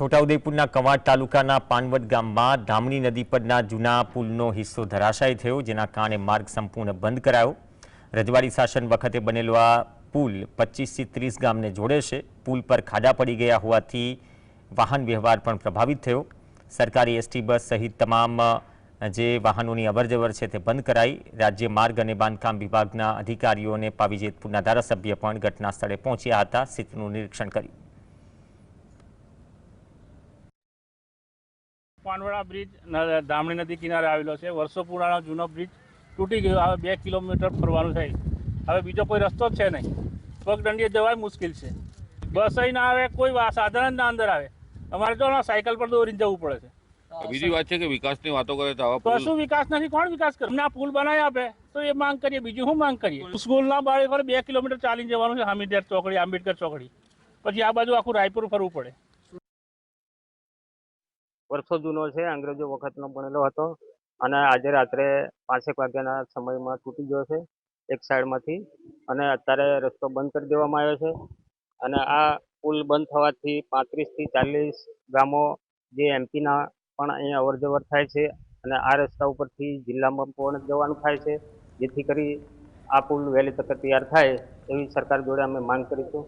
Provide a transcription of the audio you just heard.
છોટાઉદેપુરના કવાંટ તાલુકાના પાનવડ ગામમાં ધામણી નદી પરના જૂના પુલનો હિસ્સો ધરાશાય થયો, જેના કારણે માર્ગ સંપૂર્ણ બંધ કરાયો. રજવાડી શાસન વખતે બનેલો આ પુલ પચીસથી ત્રીસ ગામને જોડે છે. પુલ પર ખાડા પડી ગયા હોવાથી વાહન વ્યવહાર પણ પ્રભાવિત થયો. સરકારી એસટી બસ સહિત તમામ જે વાહનોની અવરજવર છે તે બંધ કરાઈ. રાજ્ય માર્ગ અને બાંધકામ વિભાગના અધિકારીઓ અને પાવીજેતપુરના ધારાસભ્ય પણ ઘટના સ્થળે પહોંચ્યા હતા. સ્થિતિનું નિરીક્ષણ કર્યું. પાનવડા બ્રિજ ધામણી નદી કિનારે આવેલો છે. વર્ષો પુરાણો જૂનો બ્રિજ તૂટી ગયો. હવે બે કિલોમીટર ફરવાનું થાય. હવે બીજો કોઈ રસ્તો જ છે નહીં. પગદંડીએ જવાય મુશ્કેલ છે. બસ અહીં ના આવે કોઈ સાધન જ ના અંદર આવે. અમારે તો ના સાયકલ પર દોરીને જવું પડે છે. બીજી વાત છે કે વિકાસની વાતો કરે તો કશું વિકાસ નથી. કોણ વિકાસ કરે? આ પુલ બનાવી આપે તો એ માંગ કરીએ. બીજું શું માંગ કરીએ? સ્કૂલના બાળક બે કિલોમીટર ચાલીને જવાનું છે. હામીદેર ચોકડી આંબેડકર ચોકડી. પછી આ બાજુ આખું રાયપુર ફરવું પડે. વર્ષો જૂનો છે, અંગ્રેજો વખતનો બનેલો હતો અને આજે રાત્રે પાંચેક વાગ્યાના સમયમાં તૂટી ગયો છે એક સાઈડમાંથી અને અત્યારે રસ્તો બંધ કરી દેવામાં આવ્યો છે અને આ પુલ બંધ થવાથી પાંત્રીસથી ચાલીસ ગામો જે એમપીના પણ અહીંયા અવર જવર થાય છે અને આ રસ્તા ઉપરથી જિલ્લામાં પણ જવાનું થાય છે. જેથી કરી આ પુલ વહેલી તકે તૈયાર થાય એવી સરકાર જોડે અમે માંગ કરીશું.